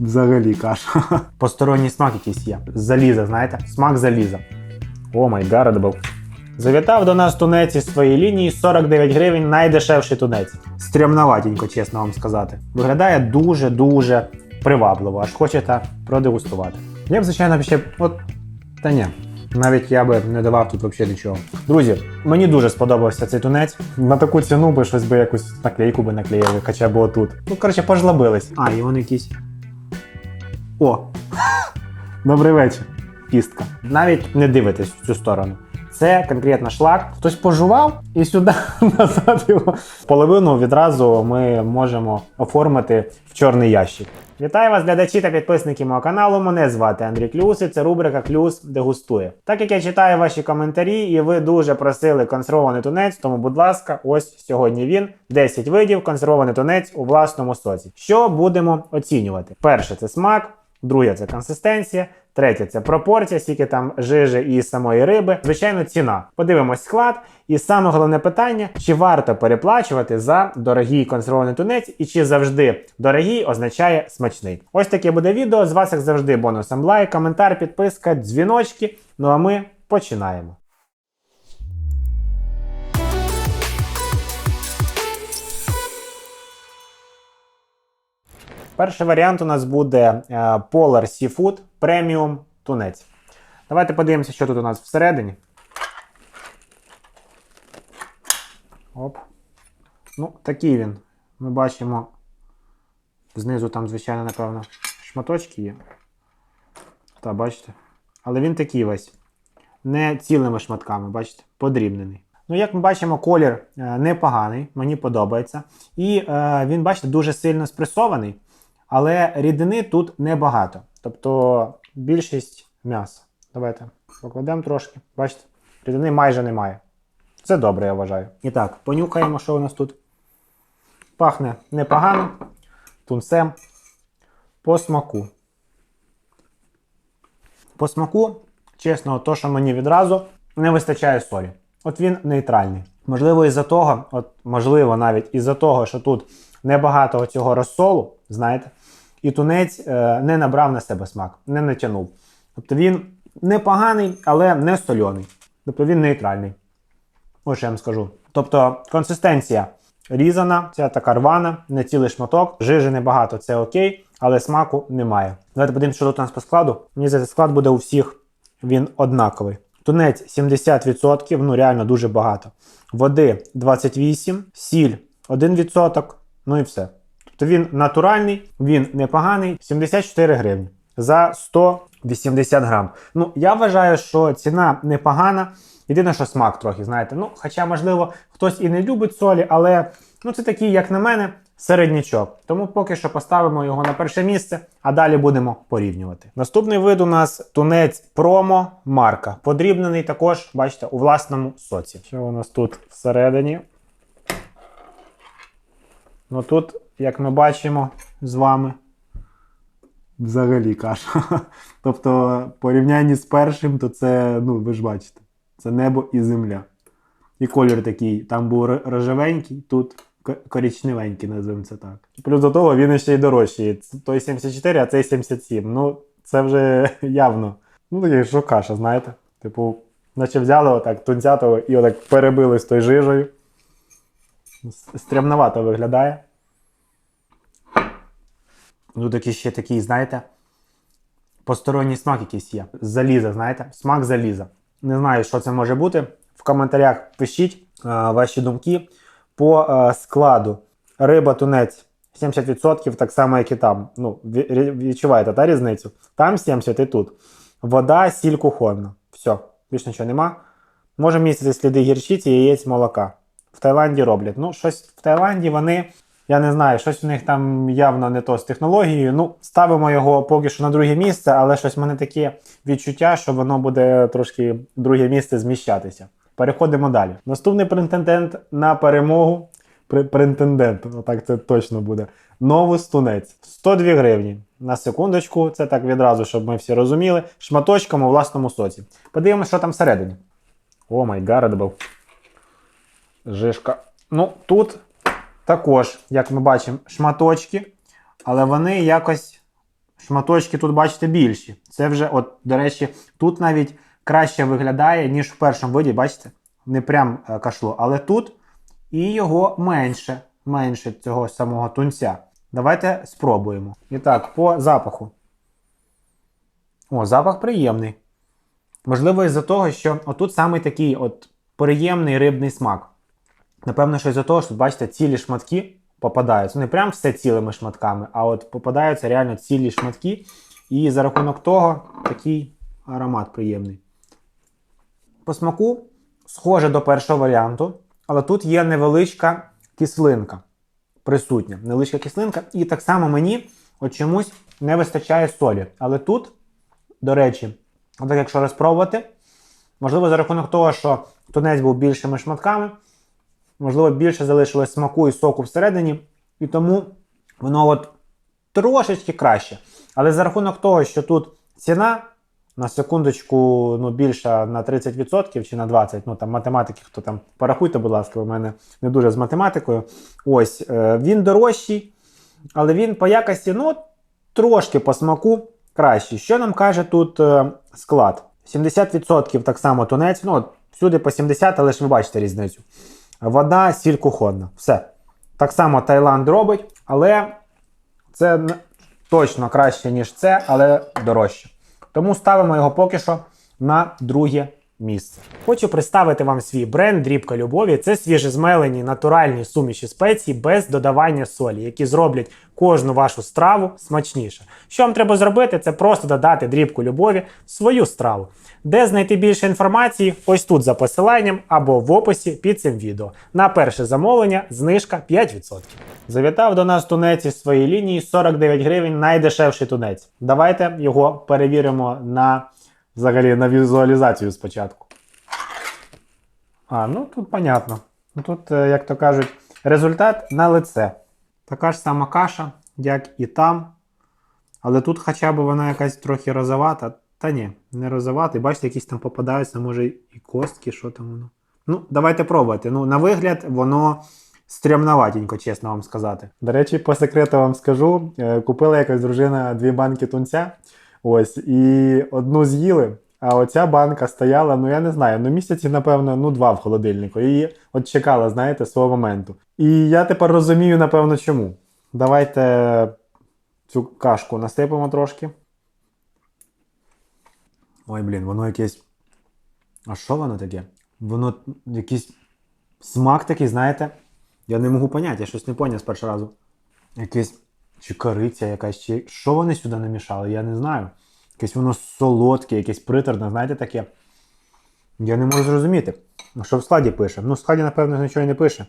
Взагалі каша. Посторонній смак якийсь є. Заліза, знаєте? Смак заліза. О май гард Завітав до нас тунець із своєї лінії 49 гривень найдешевший тунець. Стрімноватенько, чесно вам сказати. Виглядає дуже-дуже привабливо, аж хочете продегустувати. Я б, звичайно, ще. От. Та ні. Навіть я би не давав тут взагалі нічого. Друзі, мені дуже сподобався цей тунець. На таку ціну би щось би якусь наклейку би наклеїли, хоча б отут. Ну, коротше, пожлобились. А, і вони якісь. О! Добрий вечір. Кістка. Навіть не дивитесь в цю сторону. Це конкретно шлак. Хтось пожував і сюди назад його. Половину відразу ми можемо оформити в чорний ящик. Вітаю вас, глядачі та підписники мого каналу. Мене звати Андрій Клюс, і це рубрика Клюс дегустує. Так як я читаю ваші коментарі, і ви дуже просили консервований тунець, тому, будь ласка, ось сьогодні він 10 видів консервований тунець у власному соці. Що будемо оцінювати? Перше це смак. Друге це консистенція, третє це пропорція, скільки там жижі і самої риби. Звичайно, ціна. Подивимось склад. І саме головне питання: чи варто переплачувати за дорогий консервований тунець, і чи завжди дорогий означає смачний. Ось таке буде відео. З вас, як завжди, бонусом лайк, коментар, підписка, дзвіночки. Ну а ми починаємо. Перший варіант у нас буде е, Polar Seafood Premium тунець. Давайте подивимося, що тут у нас всередині. Оп. Ну, такий він. Ми бачимо. Знизу там, звичайно, напевно, шматочки є. Та, бачите? Але він такий весь. Не цілими шматками, бачите, подрібнений. Ну, як ми бачимо, колір е, непоганий, мені подобається. І е, він, бачите, дуже сильно спресований, але рідини тут небагато. Тобто більшість м'яса. Давайте покладемо трошки. Бачите, рідини майже немає. Це добре, я вважаю. І так, понюхаємо, що у нас тут. Пахне непогано. Тунцем. По смаку. По смаку, чесно, то, що мені відразу не вистачає солі. От він нейтральний. Можливо, із-за того, от, можливо, навіть із-за того, що тут небагато цього розсолу, знаєте, і тунець е, не набрав на себе смак, не натягнув. Тобто він непоганий, але не сольоний. Тобто він нейтральний. Ось я вам скажу. Тобто консистенція різана, ця така рвана, не цілий шматок, жижі небагато, це окей, але смаку немає. Давайте подивимося, що тут у нас по складу. Мені здається, склад буде у всіх він однаковий. Тунець 70%, ну реально дуже багато. Води 28, сіль 1%, ну і все. Тобто він натуральний, він непоганий, 74 гривні за 180 грам. Ну, я вважаю, що ціна непогана. Єдине, що смак трохи, знаєте. Ну, хоча, можливо, хтось і не любить солі, але ну, це такий, як на мене, середнячок. Тому поки що поставимо його на перше місце, а далі будемо порівнювати. Наступний вид у нас тунець промо марка. Подрібнений також, бачите, у власному соці. Що у нас тут всередині? Ну тут, як ми бачимо з вами, взагалі каша. Тобто, порівнянні з першим, то це, ну, ви ж бачите, це небо і земля. І колір такий, там був рожевенький, тут ко- коричневенький, називаємо це так. Плюс до того він ще й дорожчий. Той 74, а цей 77. Ну, це вже явно. Ну, такий, що каша, знаєте? Типу, наче взяли отак тунцятого і отак перебили з тою жижею. Стрімновато виглядає. Ну, такий ще такий, знаєте, посторонній смак якийсь є. Заліза, знаєте? Смак заліза. Не знаю, що це може бути. В коментарях пишіть е, ваші думки по е, складу. Риба тунець 70%, так само, як і там. Ну, відчуваєте та різницю? Там 70 і тут. Вода, сіль кухонна. Все, більше нічого нема. Може містити сліди гірчиці, яєць, молока. В Таїланді роблять. Ну, щось в Таїланді вони. Я не знаю, щось у них там явно не то з технологією. Ну, ставимо його поки що на друге місце, але щось в мене таке відчуття, що воно буде трошки друге місце зміщатися. Переходимо далі. Наступний претендент на перемогу. Пре- Претендент, отак це точно буде. Новус тунець. 102 гривні. На секундочку, це так відразу, щоб ми всі розуміли. Шматочком у власному соці. Подивимося, що там всередині. О май гард Жишка. Ну, тут також, як ми бачимо, шматочки, але вони якось шматочки тут, бачите, більші. Це вже, от, до речі, тут навіть краще виглядає, ніж в першому виді, бачите? Не прям е, кашло, але тут і його менше, менше цього самого тунця. Давайте спробуємо. І так, по запаху. О, запах приємний. Можливо, із-за того, що отут саме такий от приємний рибний смак. Напевно, що із-за того, що бачите, цілі шматки попадаються. Не прям все цілими шматками, а от попадаються реально цілі шматки. І за рахунок того такий аромат приємний. По смаку схоже до першого варіанту, але тут є невеличка кислинка присутня. Невеличка кислинка. І так само мені от чомусь не вистачає солі. Але тут, до речі, отак якщо розпробувати, можливо, за рахунок того, що тунець був більшими шматками, можливо, більше залишилось смаку і соку всередині, і тому воно от трошечки краще. Але за рахунок того, що тут ціна на секундочку ну, більша на 30% чи на 20%, ну там математики, хто там порахуйте, будь ласка, у мене не дуже з математикою. Ось е, він дорожчий, але він по якості, ну, трошки по смаку кращий. Що нам каже тут е, склад? 70% так само тунець, ну, всюди по 70, але ж ви бачите різницю. Вода, сіль кухонна. Все. Так само Таїланд робить, але це точно краще, ніж це, але дорожче. Тому ставимо його поки що на друге місце. Хочу представити вам свій бренд Дрібка любові. Це свіжезмелені натуральні суміші спецій без додавання солі, які зроблять кожну вашу страву смачніше. Що вам треба зробити? Це просто додати дрібку любові в свою страву. Де знайти більше інформації? Ось тут за посиланням або в описі під цим відео. На перше замовлення знижка 5%. Завітав до нас тунець із своєї лінії 49 гривень, найдешевший тунець. Давайте його перевіримо на взагалі на візуалізацію спочатку. А, ну тут понятно. Ну, Тут, е, як то кажуть, результат на лице. Така ж сама каша, як і там. Але тут хоча б вона якась трохи розовата. Та ні, не розовата. І бачите, якісь там попадаються, може, і костки, що там воно. Ну, давайте пробувати. Ну, на вигляд, воно стрімноватенько, чесно вам сказати. До речі, по секрету вам скажу: е, купила якась дружина дві банки тунця. Ось, і одну з'їли. А оця банка стояла, ну я не знаю, ну місяці, напевно, ну два в холодильнику. І от чекала, знаєте, свого моменту. І я тепер розумію, напевно, чому. Давайте цю кашку насипемо трошки. Ой, блін, воно якесь. А що воно таке? Воно якийсь смак такий, знаєте. Я не можу поняти, я щось не поняв з першого разу. Якийсь чи кориця якась, чи що вони сюди намішали, я не знаю. Якесь воно солодке, якесь приторне, знаєте таке. Я не можу зрозуміти. Ну, Що в складі пише? Ну, в складі, напевно, нічого і не пише.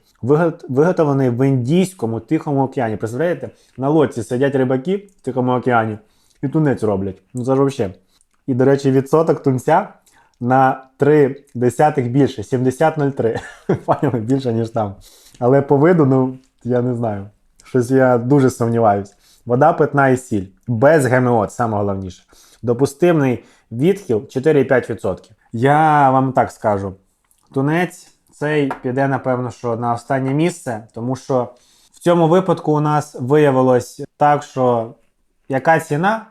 Виготовлений в Індійському Тихому океані. Представляєте? На лодці сидять рибаки в Тихому океані і тунець роблять. Ну це ж взагалі. І, до речі, відсоток тунця на 3 десятих більше, 70,03. Поняли, більше, ніж там. Але по виду, ну, я не знаю. Щось я дуже сумніваюсь. Вода питна і сіль. Без ГМО, це саме головніше. Допустимий відхил 4,5%. Я вам так скажу: тунець цей піде, напевно, що на останнє місце, тому що в цьому випадку у нас виявилось так, що яка ціна,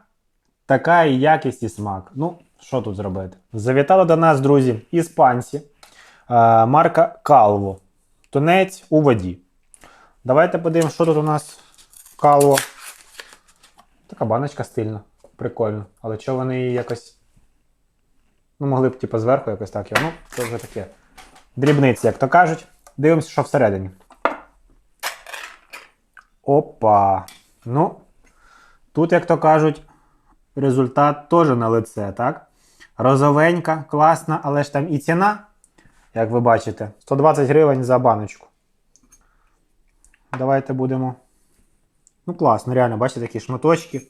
така і якість, і смак. Ну, що тут зробити? Завітали до нас, друзі, іспанці. Марка Calvo. Тунець у воді. Давайте подивимося, що тут у нас Calvo. Така баночка стильна. Прикольно. Але чого вони її якось. Ну, могли б, типу, зверху якось так. Ну, це вже таке. Дрібниці, як то кажуть. Дивимося, що всередині. Опа. Ну, тут, як то кажуть, результат теж на лице, так? Розовенька, класна, але ж там і ціна, як ви бачите, 120 гривень за баночку. Давайте будемо. Ну, класно, реально, бачите, такі шматочки.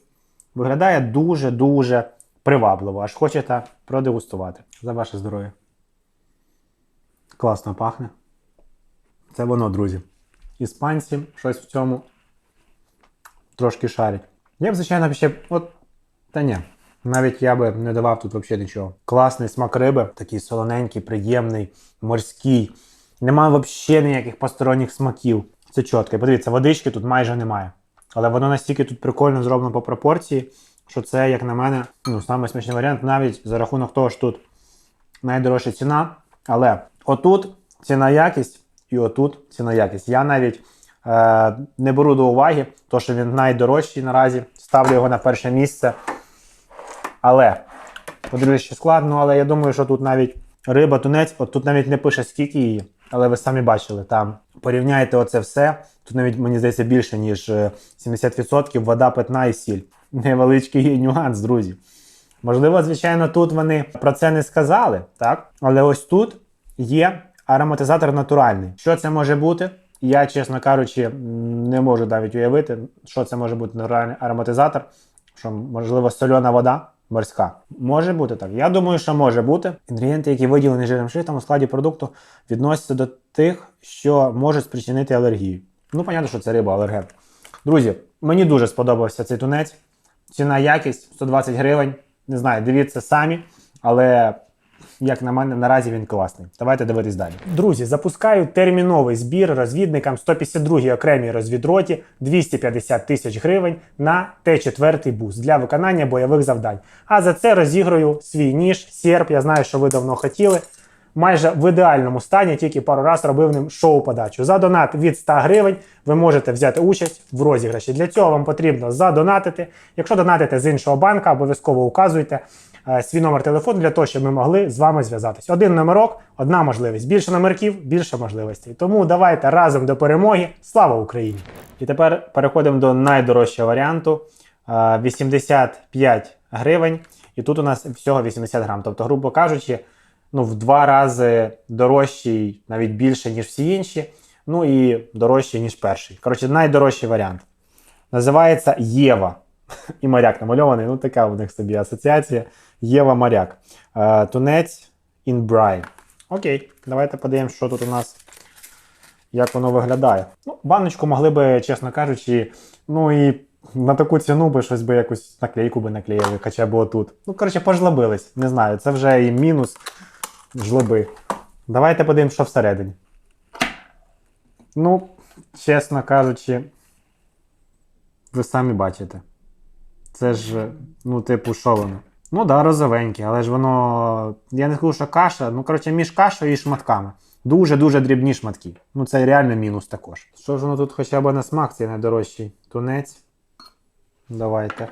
Виглядає дуже-дуже привабливо. Аж хочете продегустувати. За ваше здоров'я. Класно пахне. Це воно, друзі. Іспанці щось в цьому трошки шарять. Я б, звичайно, ще. От. Та ні. Навіть я би не давав тут взагалі нічого. Класний смак риби, такий солоненький, приємний, морський. Нема взагалі ніяких посторонніх смаків. Це чітко. Подивіться, водички тут майже немає. Але воно настільки тут прикольно зроблено по пропорції, що це, як на мене, ну, самий смачний варіант, навіть за рахунок того, що тут найдорожча ціна. Але отут ціна якість і отут ціна якість. Я навіть е, не беру до уваги, то, що він найдорожчий наразі. Ставлю його на перше місце. Але подивлюсь, що складно, але я думаю, що тут навіть риба, тунець, от тут навіть не пише, скільки її, але ви самі бачили, там порівняйте оце все. Тут навіть, мені здається, більше, ніж е, 70% вода, питна і сіль. Невеличкий нюанс, друзі. Можливо, звичайно, тут вони про це не сказали, так? Але ось тут є ароматизатор натуральний. Що це може бути? Я, чесно кажучи, не можу навіть уявити, що це може бути натуральний ароматизатор. Що, можливо, сольона вода морська. Може бути так. Я думаю, що може бути. Інгредієнти, які виділені жирним шрифтом у складі продукту, відносяться до тих, що можуть спричинити алергію. Ну, понятно, що це риба алерген. Друзі, мені дуже сподобався цей тунець. Ціна якість 120 гривень. Не знаю, дивіться самі, але як на мене, наразі він класний. Давайте дивитись далі. Друзі, запускаю терміновий збір розвідникам 152-й окремій розвідроті 250 тисяч гривень на Т4 бус для виконання бойових завдань. А за це розіграю свій ніж, серп. Я знаю, що ви давно хотіли. Майже в ідеальному стані, тільки пару раз робив ним шоу-подачу. За донат від 100 гривень ви можете взяти участь в розіграші. Для цього вам потрібно задонатити. Якщо донатите з іншого банка, обов'язково указуйте свій номер телефону для того, щоб ми могли з вами зв'язатись. Один номерок, одна можливість. Більше номерків, більше можливостей. Тому давайте разом до перемоги. Слава Україні! І тепер переходимо до найдорожчого варіанту. Е, 85 гривень. І тут у нас всього 80 грам. Тобто, грубо кажучи, ну, в два рази дорожчий, навіть більше, ніж всі інші. Ну і дорожчий, ніж перший. Коротше, найдорожчий варіант. Називається Єва. І моряк намальований. Ну, така у них собі асоціація. Єва моряк. Е, Тунець Brine. Окей, давайте подивимось, що тут у нас. Як воно виглядає. Ну, баночку могли би, чесно кажучи, ну і на таку ціну би щось би якусь наклейку би наклеїли, хоча б отут. Ну, коротше, пожлобились. Не знаю, це вже і мінус жлоби. Давайте подивимось, що всередині. Ну, чесно кажучи, ви самі бачите. Це ж, ну, типу, що воно? Ну да, розовеньке, але ж воно. Я не скажу, що каша, ну, коротше, між кашею і шматками. Дуже-дуже дрібні шматки. Ну, це реально мінус також. Що ж воно тут хоча б на смак, цей найдорожчий тунець. Давайте.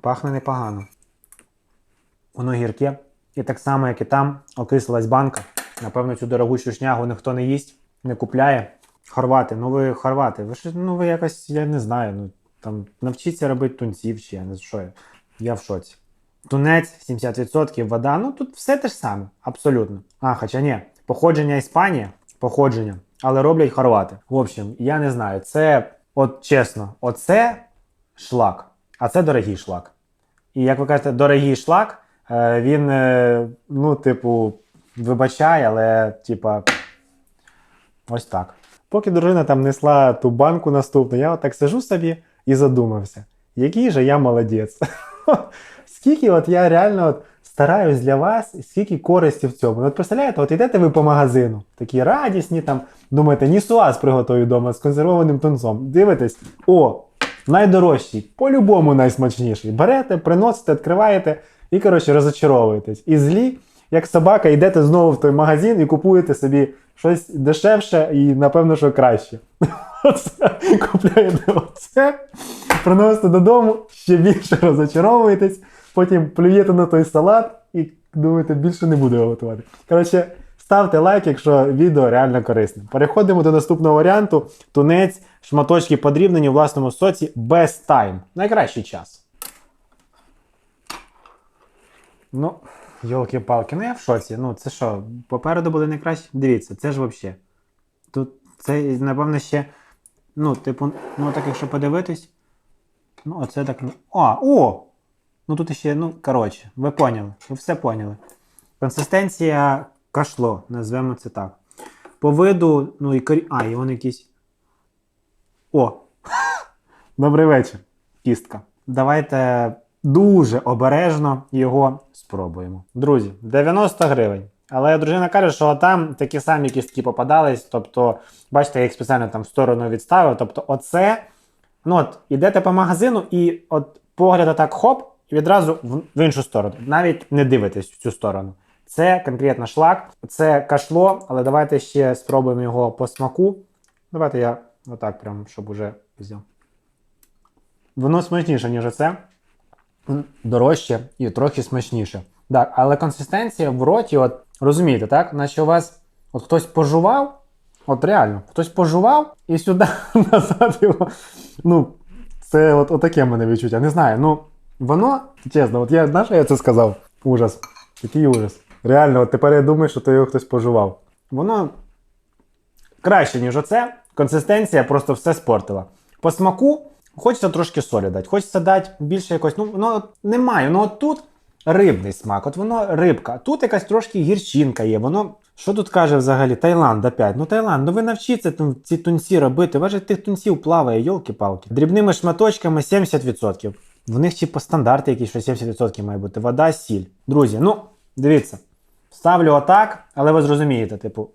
Пахне непогано. Воно гірке. І так само, як і там, окислилась банка. Напевно, цю дорогущу шнягу ніхто не їсть, не купляє. Хорвати, ну ви хорвати, ви ж ну ви якось, я не знаю, ну там навчіться робити тунців чи я не що. я. Я в шоці. Тунець 70%, вода, ну тут все те ж саме, абсолютно. А, хоча ні, походження Іспанія, походження, але роблять хорвати. В общем, я не знаю, це, от чесно, оце шлак, а це дорогий шлак. І як ви кажете, дорогий шлак, е, він, е, ну, типу, вибачає, але, типа, ось так. Поки дружина там несла ту банку наступну, я отак сижу собі і задумався, який же я молодець. Скільки от я реально от стараюсь для вас, скільки користі в цьому. От представляєте, от йдете ви по магазину, такі радісні, там, думаєте, нісуаз приготую вдома з консервованим тунцом. Дивитесь, о, найдорожчий, по-любому найсмачніший. Берете, приносите, відкриваєте і, коротше, розочаровуєтесь. І злі, як собака, йдете знову в той магазин і купуєте собі щось дешевше і, напевно, що краще. Оце, купляєте оце, приносите додому, ще більше розочаровуєтесь, потім плюєте на той салат і думаєте, більше не буду його готувати. Коротше, ставте лайк, якщо відео реально корисне. Переходимо до наступного варіанту. Тунець, шматочки подрібнені у власному соці без тайм. Найкращий час. Ну, йолки-палки, ну я в шоці. Ну, це що, попереду були найкращі? Дивіться, це ж взагалі. Тут це, напевно, ще. Ну, типу, ну так якщо подивитись. Ну, оце так. ну, А, о! Ну тут ще, ну, коротше, ви поняли. Ви все поняли. Консистенція кашло, назвемо це так. По виду, ну і корі. А, і він якийсь. О! Добрий вечір, кістка. Давайте дуже обережно його спробуємо. Друзі, 90 гривень. Але дружина каже, що там такі самі кістки попадались. Тобто, бачите, я їх спеціально там в сторону відставив. Тобто, оце Ну от, ідете по магазину і от погляд отак хоп, і відразу в, іншу сторону. Навіть не дивитесь в цю сторону. Це конкретно шлак, це кашло, але давайте ще спробуємо його по смаку. Давайте я отак прям, щоб уже взяв. Воно смачніше, ніж оце. Дорожче і трохи смачніше. Так, але консистенція в роті, от розумієте, так? Наче у вас от хтось пожував, от реально, хтось пожував і сюди назад його. Ну, це от, отаке в мене відчуття. Не знаю. Ну, воно, чесно, от я знаєш, я це сказав? Ужас. Який ужас. Реально, от тепер я думаю, що то його хтось пожував. Воно краще, ніж оце. Консистенція просто все спортила. По смаку хочеться трошки солі дати, хочеться дати більше якось. Ну, ну немає. Ну от тут рибний смак, от воно рибка. Тут якась трошки гірчинка є. Воно. Що тут каже взагалі? Таїланд опять. Ну Таїланд, ну ви навчіться ці тунці робити. Важе тих тунців плаває, йолки-палки. Дрібними шматочками 70%. В них чи по стандарти якісь що 70% має бути. Вода, сіль. Друзі, ну дивіться. Ставлю отак, але ви зрозумієте, типу,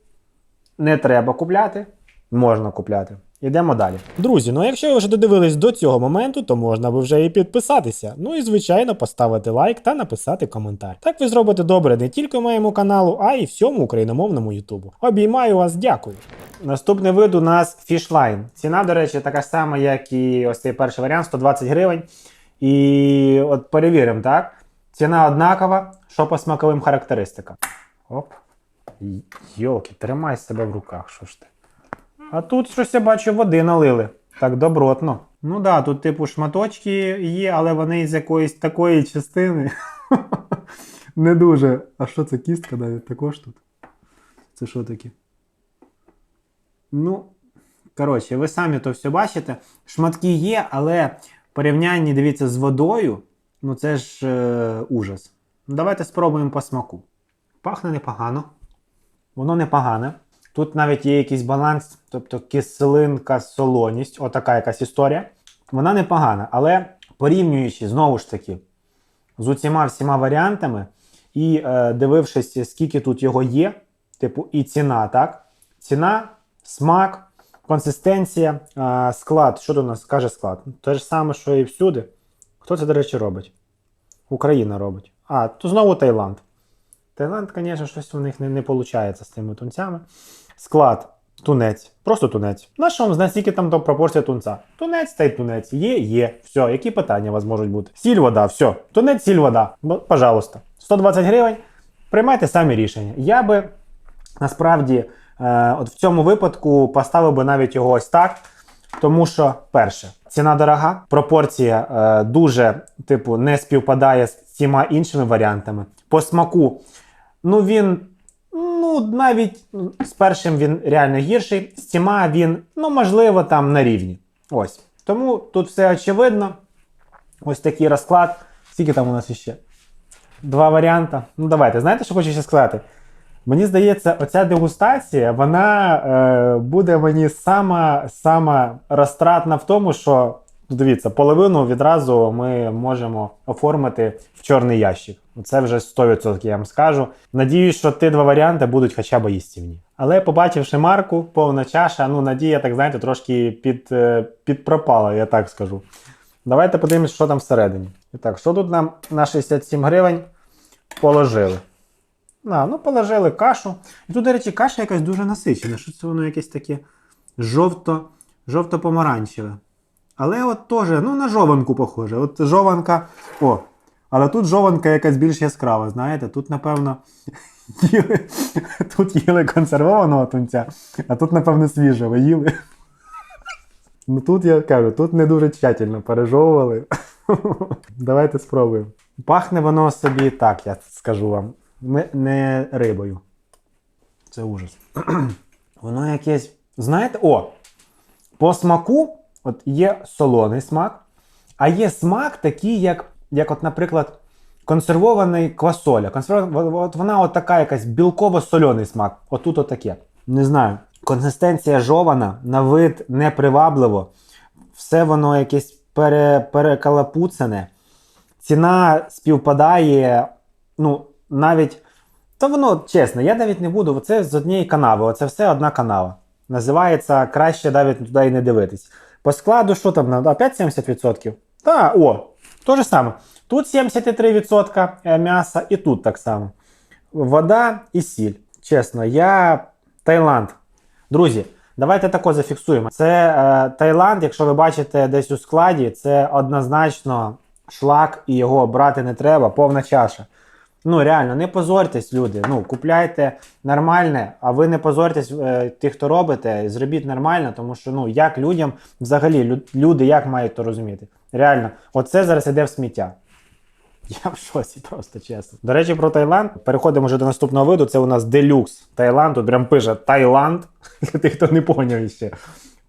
не треба купляти, можна купляти. Йдемо далі. Друзі, ну якщо ви вже додивились до цього моменту, то можна би вже і підписатися. Ну і звичайно поставити лайк та написати коментар. Так ви зробите добре не тільки моєму каналу, а й всьому україномовному Ютубу. Обіймаю вас, дякую. Наступний вид у нас фішлайн. Ціна, до речі, така сама, як і ось цей перший варіант 120 гривень. І от перевіримо, так? Ціна однакова, що по смаковим характеристикам. Оп. Йолки, тримай себе в руках, що ж ти. А тут щось я бачу, води налили. Так добротно. Ну да, тут, типу, шматочки є, але вони з якоїсь такої частини. Не дуже. А що це кістка навіть також тут? Це що таке? Ну, коротше, ви самі то все бачите. Шматки є, але порівнянні, дивіться, з водою, ну це ж е, ужас. Давайте спробуємо по смаку. Пахне непогано. Воно непогане. Тут навіть є якийсь баланс, тобто кислинка, солоність, отака якась історія. Вона непогана, але порівнюючи знову ж таки з усіма всіма варіантами і е, дивившись, скільки тут його є, типу, і ціна, так? Ціна, смак, консистенція, е, склад. Що тут нас каже склад? Те ж саме, що і всюди. Хто це, до речі, робить? Україна робить. А, то знову Таїланд. Таїланд, звісно, щось у них не, не виходить з цими тунцями. Склад. Тунець. Просто тунець. На що вам знає, скільки там пропорція тунця? Тунець та й тунець. Є, є. Все, які питання у вас можуть бути? Сіль, вода, все. Тунець, сіль, вода. Пожалуйста. 120 гривень. Приймайте самі рішення. Я би насправді е, от в цьому випадку поставив би навіть його ось так. Тому що, перше, ціна дорога, пропорція е, дуже, типу, не співпадає з всіма іншими варіантами. По смаку, ну він, ну, навіть ну, з першим він реально гірший, з цими він, ну, можливо, там на рівні. Ось. Тому тут все очевидно. Ось такий розклад. Скільки там у нас іще? Два варіанти. Ну, давайте. Знаєте, що хочу ще сказати? Мені здається, оця дегустація, вона е, буде мені сама, сама розтратна в тому, що дивіться, половину відразу ми можемо оформити в чорний ящик. Це вже 100% я вам скажу. Надіюсь, що ті два варіанти будуть хоча б їстівні. Але побачивши марку, повна чаша, ну надія, так знаєте, трошки під, е, підпропала, я так скажу. Давайте подивимось, що там всередині. І так, що тут нам на 67 гривень положили? А, ну положили кашу. І тут, до речі, каша якась дуже насичена. Що це воно якесь таке жовто, жовто-помаранчеве. Але от теж, ну, на жованку похоже. От жованка. О, але тут жованка якась більш яскрава, знаєте, тут, напевно, їли, тут їли консервованого тунця, а тут, напевно, свіжого їли. Ну тут я кажу, тут не дуже тщательно пережовували. Давайте спробуємо. Пахне воно собі так, я скажу вам. Не рибою. Це ужас. воно якесь. Знаєте, о! По смаку от є солоний смак, а є смак такий, як, як от, наприклад, консервований квасоля. Консервована, от вона от така якась білково-сольоний смак. Отут отаке. Не знаю. Консистенція жована, на вид непривабливо. Все воно якесь пере, перекалапуцене. Ціна співпадає, ну, навіть. Та воно чесно, я навіть не буду. Це з однієї канави. Оце все одна канава. Називається краще навіть туди і не дивитись. По складу, що там надо? Опять 70%? Так, о, то же саме. Тут 73% е, м'яса і тут так само. Вода і сіль. Чесно, я Таїланд. Друзі, давайте тако зафіксуємо. Це е, Таїланд, якщо ви бачите десь у складі, це однозначно шлак і його брати не треба, повна чаша. Ну реально, не позорьтесь, люди. Ну, купляйте нормальне, а ви не позорьтесь е, тих, хто робите, зробіть нормально, тому що ну як людям взагалі лю- люди як мають то розуміти? Реально, оце зараз іде в сміття. Я в шоці просто чесно. До речі, про Таїланд. Переходимо вже до наступного виду. Це у нас делюкс Таїланд. Тут прям пише Таїланд, для тих, хто не поняв ще.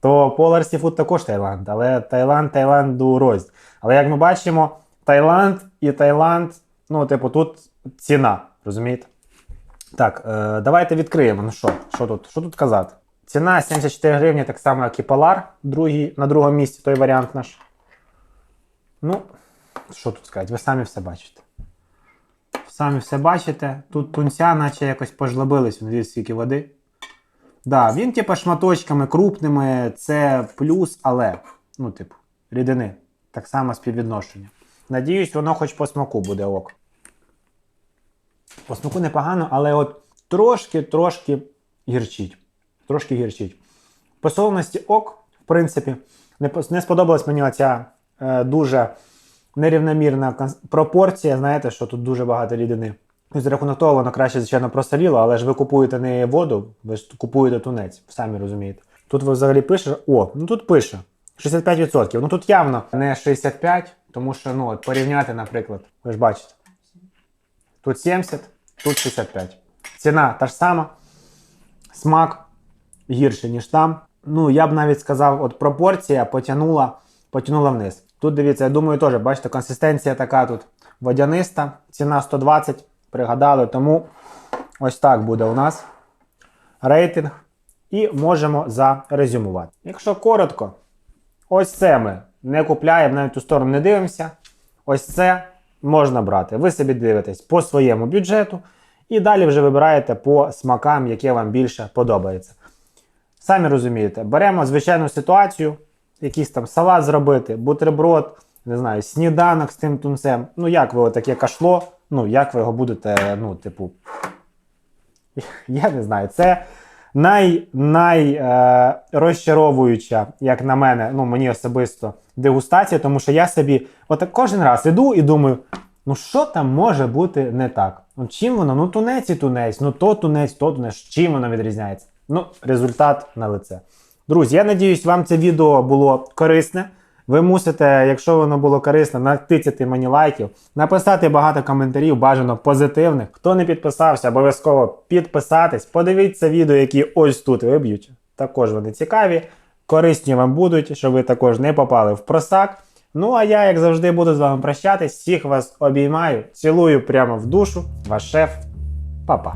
То Polar Seafood також Таїланд, але Таїланд Таїланду розділ. Але як ми бачимо, Таїланд і Таїланд, ну, типу, тут ціна, розумієте? Так, е, давайте відкриємо. Ну що, що тут? Що тут казати? Ціна 74 гривні, так само, як і Polar, другий, на другому місці той варіант наш. Ну, що тут сказати? Ви самі все бачите. Самі все бачите. Тут тунця, наче якось пожлобились, дивіться, скільки води. Да, він, типу, шматочками крупними, це плюс, але, ну, типу, рідини. Так само співвідношення. Надіюсь, воно хоч по смаку буде ок. По смаку непогано, але от трошки-трошки гірчить. Трошки гірчить. По солоності ок, в принципі, не, сподобалась мені оця е, дуже нерівномірна пропорція. Знаєте, що тут дуже багато рідини. І за рахунок того, воно краще, звичайно, просоліло, але ж ви купуєте не воду, ви ж купуєте тунець, самі розумієте. Тут ви взагалі пише, о, ну тут пише 65%. Ну тут явно не 65, тому що ну, от порівняти, наприклад, ви ж бачите. Тут 70, тут 65. Ціна та ж сама, смак гірше, ніж там. Ну, я б навіть сказав, от пропорція потягнула, потягнула вниз. Тут дивіться, я думаю, теж, бачите, консистенція така тут водяниста, ціна 120, пригадали, тому ось так буде у нас рейтинг. І можемо зарезюмувати. Якщо коротко, ось це ми не купляємо, навіть ту сторону не дивимося. Ось це можна брати. Ви собі дивитесь по своєму бюджету і далі вже вибираєте по смакам, яке вам більше подобається. Самі розумієте, беремо звичайну ситуацію, якийсь там салат зробити, бутерброд, не знаю, сніданок з тим тунцем. Ну, як ви отаке кашло, ну, як ви його будете, ну, типу, я не знаю, це най, най е, як на мене, ну мені особисто, дегустація, тому що я собі от кожен раз іду і думаю, ну що там може бути не так? Ну чим воно? Ну тунець і тунець, ну то тунець, то тунець, чим воно відрізняється? Ну, результат на лице. Друзі, я надіюсь, вам це відео було корисне. Ви мусите, якщо воно було корисне, натицяти мені лайків, написати багато коментарів, бажано позитивних. Хто не підписався, обов'язково підписатись. Подивіться відео, які ось тут виб'ють. Також вони цікаві, корисні вам будуть, щоб ви також не попали в просак. Ну а я, як завжди, буду з вами прощатись. Всіх вас обіймаю, цілую прямо в душу. Ваш шеф. Па-па.